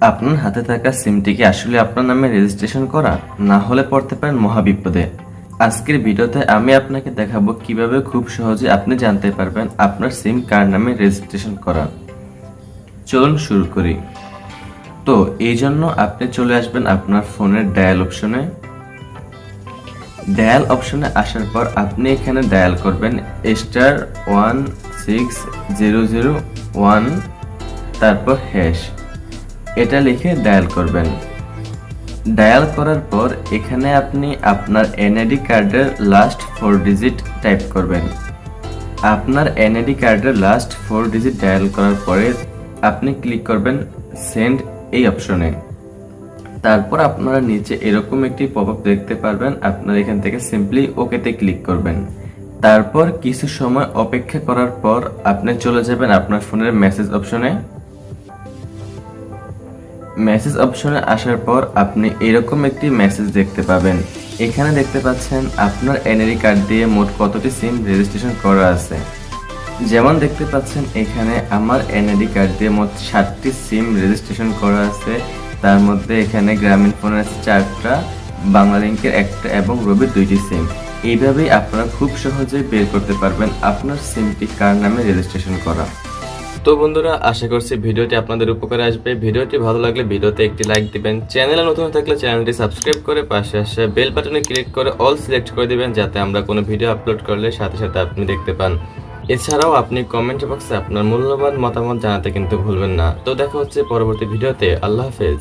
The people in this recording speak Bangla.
আপনার হাতে থাকা সিমটি কি আসলে আপনার নামে রেজিস্ট্রেশন করা, না হলে পড়তে পারেন মহাবিপদে। আজকের ভিডিওতে আমি আপনাকে দেখাবো কীভাবে খুব সহজে আপনি জানতে পারবেন আপনার সিম কার নামে রেজিস্ট্রেশন করা। চলুন শুরু করি। তো, এই জন্য আপনি চলে আসবেন আপনার ফোনের ডায়াল অপশনে। ডায়াল অপশনে আসার পর আপনি এখানে ডায়াল করবেন star one six zero zero one, তারপর হ্যাশ। এটা লিখে ডায়াল করবেন। ডায়াল করার পর এখানে আপনি আপনার এনআইডি কার্ডের লাস্ট ফোর ডিজিট টাইপ করবেন। আপনার এনআইডি কার্ডের লাস্ট ফোর ডিজিট ডায়াল করার পরে আপনি ক্লিক করবেন সেন্ড এই অপশনে তারপর আপনারা নিচে এরকম একটি পপ আপ দেখতে পারবেন। আপনারা এখান থেকে সিম্পলি ওকেতে ক্লিক করবেন। তারপর কিছু সময় অপেক্ষা করার পর আপনি চলে যাবেন আপনার ফোনের মেসেজ অপশনে মেসেজ অপশনে আসার পর আপনি এরকম একটি মেসেজ দেখতে পাবেন। এখানে দেখতে পাচ্ছেন আপনার এনআরই কার্ড দিয়ে মোট কতটি সিম রেজিস্ট্রেশন করা আছে। যেমন দেখতে পাচ্ছেন এখানে আমার এনআইডি কার্ড দিয়ে মোট ষাটটি সিম রেজিস্ট্রেশন করা আছে। তার মধ্যে এখানে গ্রামীণ ফোনের আছে চারটা, বাংলা লিঙ্কের একটা এবং রবির দুইটি সিম এইভাবেই আপনারা খুব সহজেই বের করতে পারবেন আপনার সিমটি কার নামে রেজিস্ট্রেশন করা। তো বন্ধুরা, আশা করছি ভিডিওটি আপনাদের উপকারে আসবে। ভিডিওটি ভালো লাগলে ভিডিওতে একটি লাইক দিবেন। চ্যানেলে নতুন থাকলে চ্যানেলটি সাবস্ক্রাইব করে পাশে আসে বেল বাটনে ক্লিক করে অল সিলেক্ট করে দিবেন, যাতে আমরা কোনো ভিডিও আপলোড করলে সাথে সাথে আপনি দেখতে পান। এছাড়াও আপনি কমেন্ট বক্সে আপনার মূল্যবান মতামত জানাতে কিন্তু ভুলবেন না। তো দেখা হচ্ছে পরবর্তী ভিডিওতে। আল্লাহ হাফেজ।